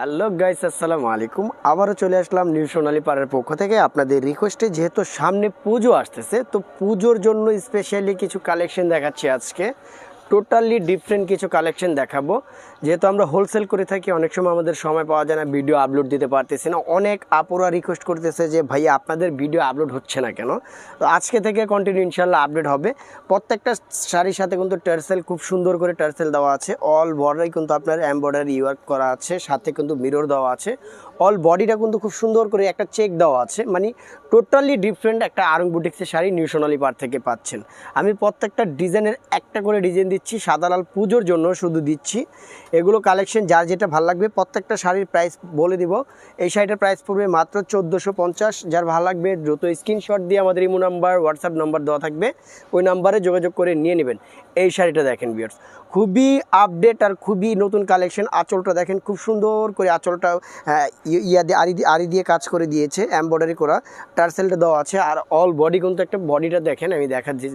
Hello guys আসসালামু আলাইকুম। আবারও চলে আসলাম নিউ সোনালী পাড়ার পক্ষ থেকে। আপনাদের রিকোয়েস্টে যেহেতু সামনে পুজো আসতেছে, তো পুজোর জন্য স্পেশালি কিছু কালেকশন দেখাচ্ছি আজকে। টোটালি ডিফারেন্ট কিছু কালেকশন দেখাবো। যেহেতু আমরা হোলসেল করে থাকি, অনেক সময় আমাদের সময় পাওয়া যায় না ভিডিও আপলোড দিতে পারতেছি না। অনেক আপুরা রিকোয়েস্ট করতেছে যে ভাই আপনাদের ভিডিও আপলোড হচ্ছে না কেন? তো আজকে থেকে কন্টিনিউ ইনশাল্লাহ আপডেট হবে। প্রত্যেকটা শাড়ির সাথে কিন্তু টার্সেল খুব সুন্দর করে টার্সেল দেওয়া আছে। অল বর্ডারে কিন্তু আপনার এমব্রয়ডারি ওয়ার্ক করা আছে, সাথে কিন্তু মিরর দেওয়া আছে। অল বডিটা কিন্তু খুব সুন্দর করে একটা চেক দেওয়া আছে। মানে টোটালি ডিফারেন্ট একটা আরং বুটিক্সের শাড়ি নিউ সোনালী পার থেকে পাচ্ছেন। আমি প্রত্যেকটা ডিজাইনের একটা করে ডিজাইন দিচ্ছি, সাদা লাল পুজোর জন্য শুধু দিচ্ছি। এগুলো কালেকশন যার যেটা ভালো লাগবে, প্রত্যেকটা শাড়ির প্রাইস বলে দিব। এই শাড়িটার প্রাইস পড়বে মাত্র চোদ্দোশো পঞ্চাশ। যার ভালো লাগবে দ্রুত স্ক্রিনশট দিয়ে আমাদের ইমো নাম্বার হোয়াটসঅ্যাপ নাম্বার দেওয়া থাকবে। ওই নাম্বারে যোগাযোগ করে নিয়ে নেবেন। এই শাড়িটা দেখেন বিয়ার্স খুবই আপডেট আর খুবই নতুন কালেকশন আঁচলটা দেখেন, খুব সুন্দর করে আঁচলটা ই- ইয়া দিয়ে, আড়ি আড়ি দিয়ে কাজ করে দিয়েছে এমব্রয়ডারি করা। টার্সেলটা দেওয়া আছে, আর অল বডি কিন্তু একটা বডিটা দেখেন, আমি দেখাচ্ছি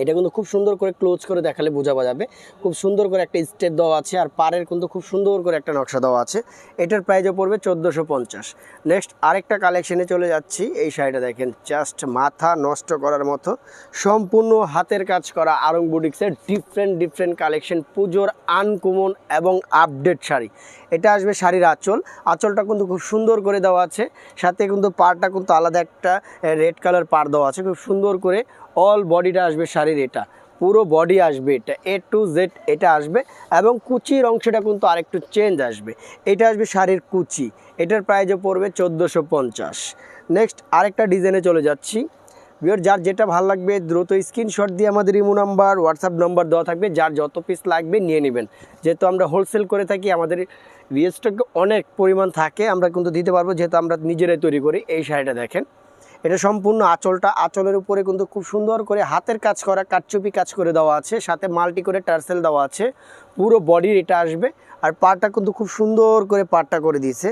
এটা কিন্তু খুব সুন্দর করে ক্লোজ করে দেখালে বোঝা যাবে। খুব সুন্দর করে একটা স্টেপ দেওয়া আছে আর পাড়ের কিন্তু খুব সুন্দর করে একটা নকশা দেওয়া আছে। এটার প্রাইসও পড়বে চোদ্দোশো পঞ্চাশ। নেক্সট আরেকটা কালেকশনে চলে যাচ্ছি। এই শাড়িটা দেখেন জাস্ট মাথা নষ্ট করার মতো। সম্পূর্ণ হাতের কাজ করা আরং বুটিক্সের ডিফারেন্ট ডিফারেন্ট কালেকশন পুজোর আনকমন এবং আপডেট শাড়ি। এটা আসবে শাড়ির আঁচল। আঁচলটা কিন্তু খুব সুন্দর করে দেওয়া আছে। সাথে কিন্তু পাড়টা কিন্তু আলাদা একটা রেড কালার পাড় দেওয়া আছে। খুব সুন্দর করে অল বডিটা আসবে শাড়ির এটা। পুরো বডি আসবে এটা এ টু জেড এটা আসবে এবং কুচির অংশটা কিন্তু আরেকটু চেঞ্জ আসবে। এটা আসবে শাড়ির কুচি, এটার প্রাইজও পড়বে চোদ্দোশো পঞ্চাশ। নেক্সট আরেকটা ডিজাইনে চলে যাচ্ছি। বিয়ার যার যেটা ভালো লাগবে, দ্রুত স্ক্রিনশট দিয়ে আমাদের ইমো নাম্বার হোয়াটসঅ্যাপ নাম্বার দেওয়া থাকবে। যার যত পিস লাগবে নিয়ে নেবেন। যেহেতু আমরা হোলসেল করে থাকি, আমাদের রিয়েস্টক অনেক পরিমাণ থাকে, আমরা কিন্তু দিতে পারব। যেহেতু আমরা নিজেরাই তৈরি করি, এই শাড়িটা দেখেন। এটা সম্পূর্ণ আঁচলটা, আঁচলের উপরে কিন্তু খুব সুন্দর করে হাতের কাজ করা, কাটচুপি কাজ করে দেওয়া আছে, সাথে মাল্টি করে টার্সেল দেওয়া আছে, পুরো বডির এটা আসবে, আর পাড়টা কিন্তু খুব সুন্দর করে পাটটা করে দিয়েছে,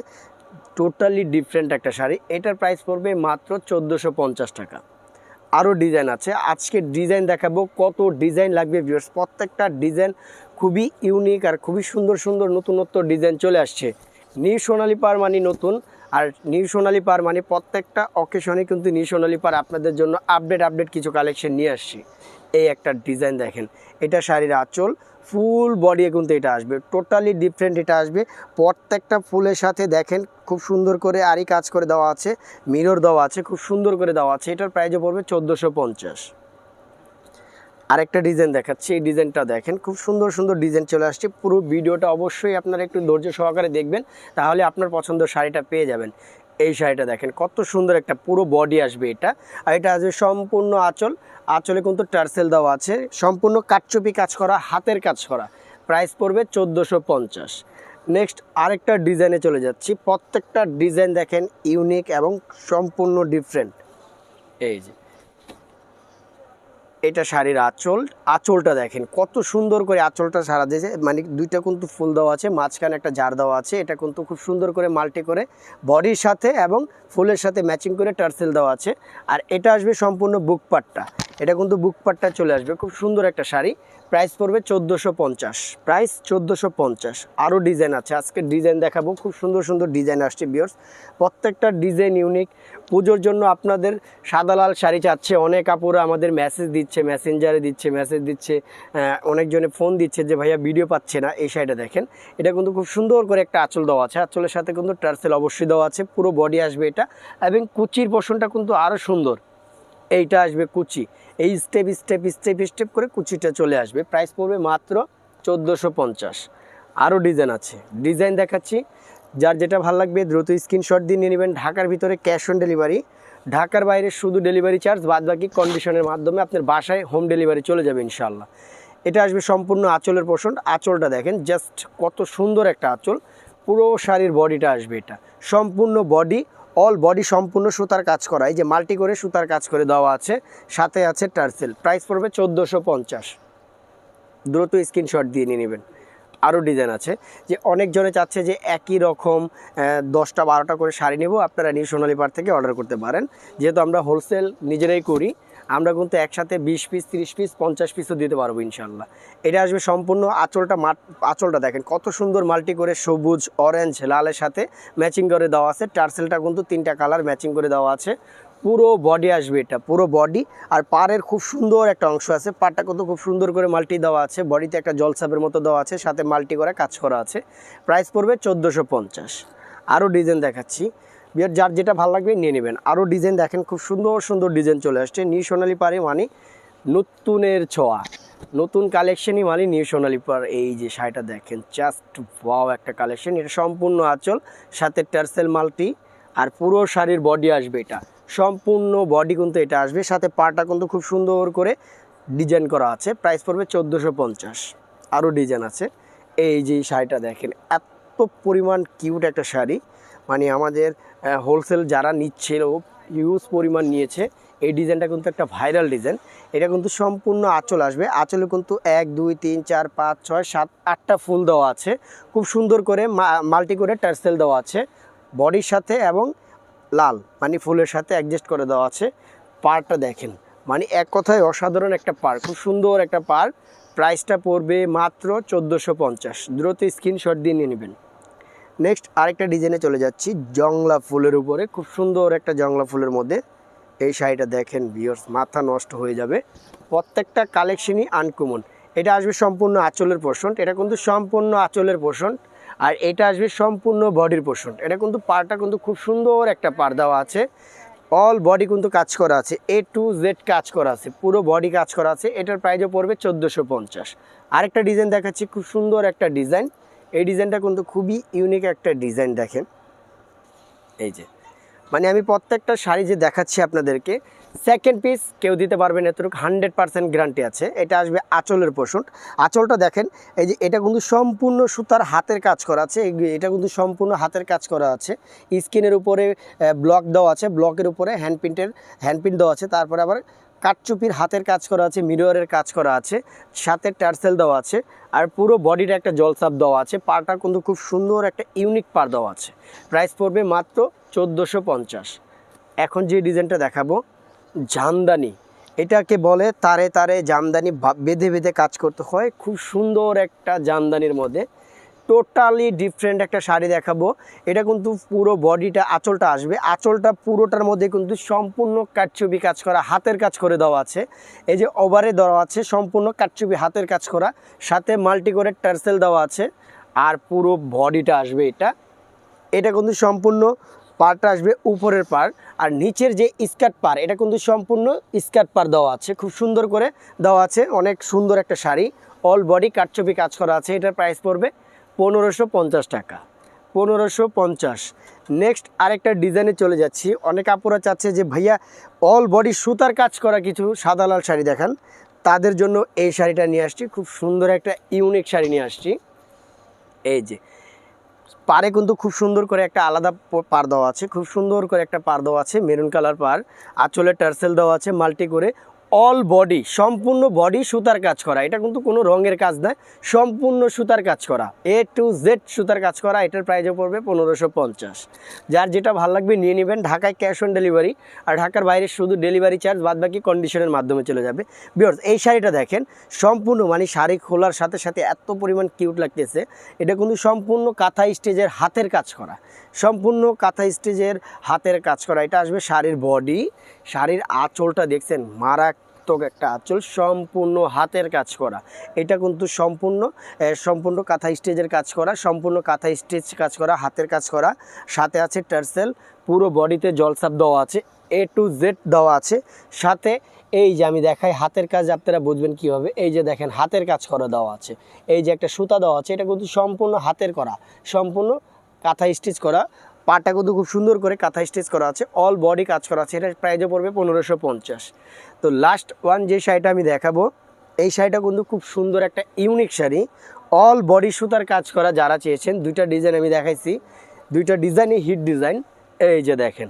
টোটালি ডিফারেন্ট একটা শাড়ি, এটার প্রাইস পড়বে মাত্র চোদ্দোশো টাকা। আরও ডিজাইন আছে, আজকে ডিজাইন দেখাবো কত ডিজাইন লাগবে ভিউয়ার্স প্রত্যেকটা ডিজাইন খুবই ইউনিক আর খুবই সুন্দর সুন্দর নতুনত্ব ডিজাইন চলে আসছে। নিউ সোনালি পার মানে নতুন আর নিউ সোনালি পার মানে প্রত্যেকটা অকেশনে কিন্তু নিউ সোনালি পার আপনাদের জন্য আপডেট আপডেট কিছু কালেকশন নিয়ে আসছি। এই একটা ডিজাইন দেখেন, এটা শাড়ির আঁচল ফুল বডি কিন্তু এটা আসবে টোটালি ডিফারেন্ট এটা আসবে। প্রত্যেকটা ফুলের সাথে দেখেন, খুব সুন্দর করে আরই কাজ করে দেওয়া আছে মিরর দেওয়া আছে, খুব সুন্দর করে দেওয়া আছে, এটার প্রাইজও পড়বে চোদ্দোশো পঞ্চাশ। আরেকটা ডিজাইন দেখাচ্ছি। এই ডিজাইনটা দেখেন, খুব সুন্দর সুন্দর ডিজাইন চলে আসছে। পুরো ভিডিওটা অবশ্যই আপনারা একটু ধৈর্য সহকারে দেখবেন, তাহলে আপনার পছন্দের শাড়িটা পেয়ে যাবেন। এই শাড়িটা দেখেন, কত সুন্দর একটা পুরো বডি আসবে এটা। আর এটা আসবে সম্পূর্ণ আঁচল। আঁচলে কিন্তু টার্সেল দেওয়া আছে। সম্পূর্ণ কাটচুপি কাজ করা, হাতের কাজ করা। প্রাইস পড়বে চোদ্দোশো পঞ্চাশ। নেক্সট আরেকটা ডিজাইনে চলে যাচ্ছি। প্রত্যেকটা ডিজাইন দেখেন ইউনিক এবং সম্পূর্ণ ডিফারেন্ট এই যে এটা শাড়ির আঁচল। আঁচলটা দেখেন, কত সুন্দর করে আঁচলটা সারা দিয়েছে। মানে দুইটা কিন্তু ফুল দেওয়া আছে, মাঝখানে একটা জার দেওয়া আছে। এটা কিন্তু খুব সুন্দর করে মাল্টি করে বডির সাথে এবং ফুলের সাথে ম্যাচিং করে টার্সেল দেওয়া আছে। আর এটা আসবে সম্পূর্ণ বুক পাটটা। এটা কিন্তু বুক পাটটা চলে আসবে। খুব সুন্দর একটা শাড়ি। প্রাইস পড়বে চোদ্দোশো পঞ্চাশ। প্রাইস চোদ্দোশো পঞ্চাশ। আরও ডিজাইন আছে। আজকে ডিজাইন দেখাবো। খুব সুন্দর সুন্দর ডিজাইন আসছে বিয়ার্স প্রত্যেকটা ডিজাইন ইউনিক পুজোর জন্য আপনাদের সাদা লাল শাড়ি চাচ্ছে। অনেক আপুরা আমাদের মেসেজ দিচ্ছে মেসেঞ্জারে দিচ্ছে মেসেজ দিচ্ছে অনেকজনে ফোন দিচ্ছে যে, ভাইয়া ভিডিও পাচ্ছে না। এই শাড়িটা দেখেন। এটা কিন্তু খুব সুন্দর করে একটা আঁচল দেওয়া আছে। আঁচলের সাথে কিন্তু টার্সেল অবশ্যই দেওয়া আছে। পুরো বডি আসবে এটা। এবং কুচির পোষণটা কিন্তু আরও সুন্দর। এইটা আসবে কুচি। এই স্টেপ স্টেপ স্টেপ স্টেপ করে কুচিটা চলে আসবে। প্রাইস পড়বে মাত্র চোদ্দোশো পঞ্চাশ। আরও ডিজাইন আছে। ডিজাইন দেখাচ্ছি। যার যেটা ভালো লাগবে দ্রুত স্ক্রিনশট দিয়ে নিয়ে নেবেন। ঢাকার ভিতরে ক্যাশ অন ডেলিভারি ঢাকার বাইরে শুধু ডেলিভারি চার্জ বাদ বাকি কন্ডিশনের মাধ্যমে আপনার বাসায় হোম ডেলিভারি চলে যাবে ইনশাল্লাহ এটা আসবে সম্পূর্ণ আঁচলের পোষণ আঁচলটা দেখেন জাস্ট কত সুন্দর একটা আঁচল। পুরো শাড়ির বডিটা আসবে এটা। সম্পূর্ণ বডি অল বডি সম্পূর্ণ সুতার কাজ করা। এই যে মাল্টি করে সুতার কাজ করে দেওয়া আছে, সাথে আছে টার্সেল। প্রাইস পড়বে চোদ্দোশো পঞ্চাশ। দ্রুত স্ক্রিনশট দিয়ে নিয়ে নেবেন। আরও ডিজাইন আছে যে অনেকজনে চাচ্ছে যে একই রকম দশটা বারোটা করে শাড়ি নেব। আপনারা নিউ সোনালি পার থেকে অর্ডার করতে পারেন। যেহেতু আমরা হোলসেল নিজেরাই করি আমরা কিন্তু একসাথে বিশ পিস তিরিশ পিস পঞ্চাশ পিসও দিতে পারব ইনশাল্লাহ। এটা আসবে সম্পূর্ণ আঁচলটা মাট আঁচলটা দেখেন, কত সুন্দর মাল্টি করে সবুজ অরেঞ্জ লালের সাথে ম্যাচিং করে দেওয়া আছে। টার্সেলটা কিন্তু তিনটা কালার ম্যাচিং করে দেওয়া আছে। পুরো বডি আসবে এটা, পুরো বডি আর পাড়ের খুব সুন্দর একটা অংশ আছে, পাড়টা কিন্তু খুব সুন্দর করে মাল্টি দেওয়া আছে। বডিতে একটা জলসাপের মতো দেওয়া আছে, সাথে মাল্টি করে কাজ করা আছে। প্রাইস পড়বে চোদ্দোশো পঞ্চাশ। আরও ডিজাইন দেখাচ্ছি। বিয়ার যার যেটা ভালো লাগবে নিয়ে নেবেন। আরও ডিজাইন দেখেন, খুব সুন্দর সুন্দর ডিজাইন চলে আসছে নিউ সোনালি পারে মানে নতুনের ছোঁয়া। নতুন কালেকশনই মানে নিউ সোনালি পার এই যে শাড়িটা দেখেন জাস্ট ওয়াও একটা কালেকশন এটা সম্পূর্ণ আঁচল, সাথে টার্সেল মাল্টি, আর পুরো শাড়ির বডি আসবে এটা। সম্পূর্ণ বডি কিন্তু এটা আসবে, সাথে পাটা কিন্তু খুব সুন্দর করে ডিজাইন করা আছে। প্রাইস পড়বে চোদ্দোশো পঞ্চাশ। আরও ডিজাইন আছে। এই যে শাড়িটা দেখেন, এত পরিমাণ কিউট একটা শাড়ি। মানে আমাদের হোলসেল যারা নিচ্ছিল হিউজ পরিমাণ নিয়েছে, এই ডিজাইনটা কিন্তু একটা ভাইরাল ডিজাইন এটা কিন্তু সম্পূর্ণ আঁচল আসবে। আঁচলে কিন্তু এক, দুই, তিন, চার, পাঁচ, ছয়, সাত, আটটা ফুল দেওয়া আছে। খুব সুন্দর করে মাল্টি করে টার্সেল দেওয়া আছে। বডির সাথে এবং লাল মানে ফুলের সাথে অ্যাডজাস্ট করে দেওয়া আছে। পারটা দেখেন। মানে এক কথায় অসাধারণ একটা পার খুব সুন্দর একটা পার প্রাইসটা পড়বে মাত্র চোদ্দোশো পঞ্চাশ। দ্রুত স্ক্রিনশট দিয়ে নিয়ে নেবেন। নেক্সট আরেকটা ডিজাইনে চলে যাচ্ছি, জংলা ফুলের উপরে। খুব সুন্দর একটা জংলা ফুলের মধ্যে। এই শাড়িটা দেখেন ভিওর্স মাথা নষ্ট হয়ে যাবে। প্রত্যেকটা কালেকশনই আনকমন এটা আসবে সম্পূর্ণ আঁচলের পোর্শন এটা কিন্তু সম্পূর্ণ আঁচলের পোর্শন আর এটা আসবে সম্পূর্ণ বডির পোর্শন এটা কিন্তু পারটা কিন্তু খুব সুন্দর একটা পার দেওয়া আছে। অল বডি কিন্তু কাজ করা আছে এ টু জেড কাজ করা আছে, পুরো বডি কাজ করা আছে। এটার প্রাইজও পড়বে চোদ্দোশো পঞ্চাশ। আরেকটা ডিজাইন দেখাচ্ছি, খুব সুন্দর একটা ডিজাইন এই ডিজাইনটা কিন্তু খুবই ইউনিক একটা ডিজাইন দেখেন। এই যে মানে আমি প্রত্যেকটা শাড়ি যে দেখাচ্ছি আপনাদেরকে সেকেন্ড পিস কেউ দিতে পারবেন এতটুকু হান্ড্রেড পার্সেন্ট গ্যারান্টি আছে। এটা আসবে আঁচলের পোষণ। আঁচলটা দেখেন, এই যে এটা কিন্তু সম্পূর্ণ সুতার হাতের কাজ করা আছে। এটা কিন্তু সম্পূর্ণ হাতের কাজ করা আছে। স্কিনের উপরে ব্লক দেওয়া আছে ব্লকের উপরে হ্যান্ডপ্রিন্টের হ্যান্ডপ্রিন্ট দেওয়া আছে। তারপরে আবার কাঠচুপির হাতের কাজ করা আছে মিররের কাজ করা আছে, সাথে টার্সেল দেওয়া আছে, আর পুরো বডিটা একটা জলসাপ দেওয়া আছে পাটা কিন্তু খুব সুন্দর একটা ইউনিক পার দেওয়া আছে। প্রাইস পড়বে মাত্র চোদ্দোশো পঞ্চাশ। এখন যে ডিজাইনটা দেখাবো, জামদানি। এটাকে বলে তারে তারে জামদানি বেঁধে বেঁধে কাজ করতে হয়, খুব সুন্দর একটা জামদানির মধ্যে। টোটালি ডিফারেন্ট একটা শাড়ি দেখাবো। এটা কিন্তু পুরো বডিটা, আঁচলটা আসবে। আঁচলটা পুরোটার মধ্যে কিন্তু সম্পূর্ণ কাটচুপি কাজ করা, হাতের কাজ করে দেওয়া আছে। এই যে ওভারে দেওয়া আছে, সম্পূর্ণ কাটচুপি হাতের কাজ করা। সাথে মাল্টি করে টার্সেল দেওয়া আছে আর পুরো বডিটা আসবে এটা। এটা কিন্তু সম্পূর্ণ পারটা আসবে উপরের পার আর নিচের যে স্কার্ট পার এটা কিন্তু সম্পূর্ণ স্কার্ট পার দেওয়া আছে। খুব সুন্দর করে দেওয়া আছে। অনেক সুন্দর একটা শাড়ি। অল বডি কাটছবি কাজ করা আছে। এটার প্রাইস পড়বে পনেরোশো পঞ্চাশ টাকা। পনেরোশো পঞ্চাশ। নেক্সট আরেকটা ডিজাইনে চলে যাচ্ছি। অনেক আপুরা চাচ্ছে যে, ভাইয়া অল বডি সুতার কাজ করা কিছু সাদা লাল শাড়ি দেখান। তাদের জন্য এই শাড়িটা নিয়ে আসছি। খুব সুন্দর একটা ইউনিক শাড়ি নিয়ে আসছি। এই যে পারে কিন্তু খুব সুন্দর করে একটা আলাদা পার দেওয়া আছে। খুব সুন্দর করে একটা পার দেওয়া আছে। মেরুন কালার পার আঁচলে টার্সেল দেওয়া আছে মাল্টি করে। অল বডি সম্পূর্ণ বডি সুতার কাজ করা। এটা কিন্তু কোনো রঙের কাজ নয় সম্পূর্ণ সুতার কাজ করা। এ টু জেড সুতার কাজ করা, এটার প্রাইজও পড়বে পনেরোশো পঞ্চাশ। যার যেটা ভালো লাগবে নিয়ে নেবেন, ঢাকায় ক্যাশ অন ডেলিভারি আর ঢাকার বাইরে শুধু ডেলিভারি চার্জ বাদ বাকি কন্ডিশনের মাধ্যমে চলে যাবে। বিয়র্স এই শাড়িটা দেখেন, সম্পূর্ণ মানে শাড়ি খোলার সাথে সাথে এত পরিমাণ কিউট লাগতেছে। এটা কিন্তু সম্পূর্ণ কাঁথা স্টেজের হাতের কাজ করা। সম্পূর্ণ কাঁথা স্টেজের হাতের কাজ করা। এটা আসবে শাড়ির বডি শাড়ির আঁচলটা দেখছেন? মারাত্মক একটা আঁচল, সম্পূর্ণ হাতের কাজ করা। এটা কিন্তু সম্পূর্ণ সম্পূর্ণ কাঁথা স্টেজের কাজ করা, সম্পূর্ণ কাঁথা স্টেজ কাজ করা, হাতের কাজ করা। সাথে আছে টার্সেল, পুরো বডিতে জলসাপ দেওয়া আছে এ টু জেড দেওয়া আছে। সাথে এই যে আমি দেখাই হাতের কাজ, আপনারা বুঝবেন কীভাবে। এই যে দেখেন হাতের কাজ করা দেওয়া আছে। এই যে একটা সুতা দেওয়া আছে, এটা কিন্তু সম্পূর্ণ হাতের করা, সম্পূর্ণ কাঁথা স্টিচ করা। পাটা কিন্তু খুব সুন্দর করে কাঁথা স্টেচ করা আছে অল বডি কাজ করা আছে, এটা প্রাইজও পড়বে পনেরোশো পঞ্চাশ। তো লাস্ট ওয়ান যে শাড়িটা আমি দেখাবো, এই শাড়িটা কিন্তু খুব সুন্দর একটা ইউনিক শাড়ি অল বডি সুতার কাজ করা যারা চেয়েছেন, দুইটা ডিজাইন আমি দেখাইছি, দুইটা ডিজাইনই হিট ডিজাইন এই যে দেখেন।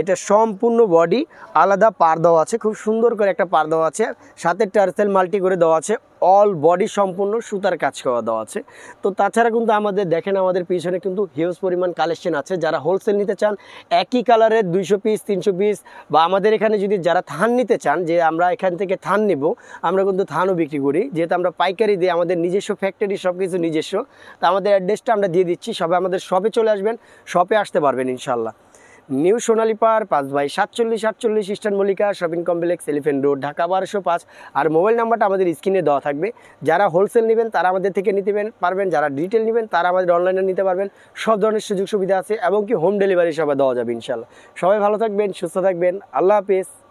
এটা সম্পূর্ণ বডি, আলাদা পার দেওয়া আছে, খুব সুন্দর করে একটা পার দেওয়া আছে, সাথে টার্সেল মাল্টি করে দেওয়া আছে, অল বডি সম্পূর্ণ সুতার কাজ করা দেওয়া আছে। তো তাছাড়া কিন্তু আমাদের, দেখেন আমাদের পিছনে কিন্তু হিউজ পরিমাণ কালেকশন আছে, যারা হোলসেল নিতে চান, একই কালারের দুইশো পিস তিনশো পিস বা আমাদের এখানে যদি যারা থান নিতে চান, যে আমরা এখান থেকে থান নিব, আমরা কিন্তু থানও বিক্রি করি, যেহেতু আমরা পাইকারি দিই আমাদের নিজস্ব ফ্যাক্টরি সব কিছু নিজস্ব, তা আমাদের অ্যাড্রেসটা আমরা দিয়ে দিচ্ছি, সবাই আমাদের শপে চলে আসবেন শপে আসতে পারবেন ইনশাল্লাহ নিউ সোনালী পার, পাঁচ বাই সাতচল্লিশ সাতচল্লিশ Eastern Mallika, Shopping Complex, Elephant Road, Dhaka বারোশো পাঁচ। আর মোবাইল নাম্বারটা আমাদের স্ক্রিনে দেওয়া থাকবে। যারা হোলসেল নেবেন, তারা আমাদের থেকে নিতে পারবেন। যারা ডিটেল নেবেন, তারা আমাদের অনলাইনে নিতে পারবেন। সব ধরনের সুযোগ সুবিধা আছে, এবং কি হোম ডেলিভারি সবাই দেওয়া যাবে ইনশাল্লাহ সবাই ভালো থাকবেন, সুস্থ থাকবেন। আল্লাহ হাফিজ।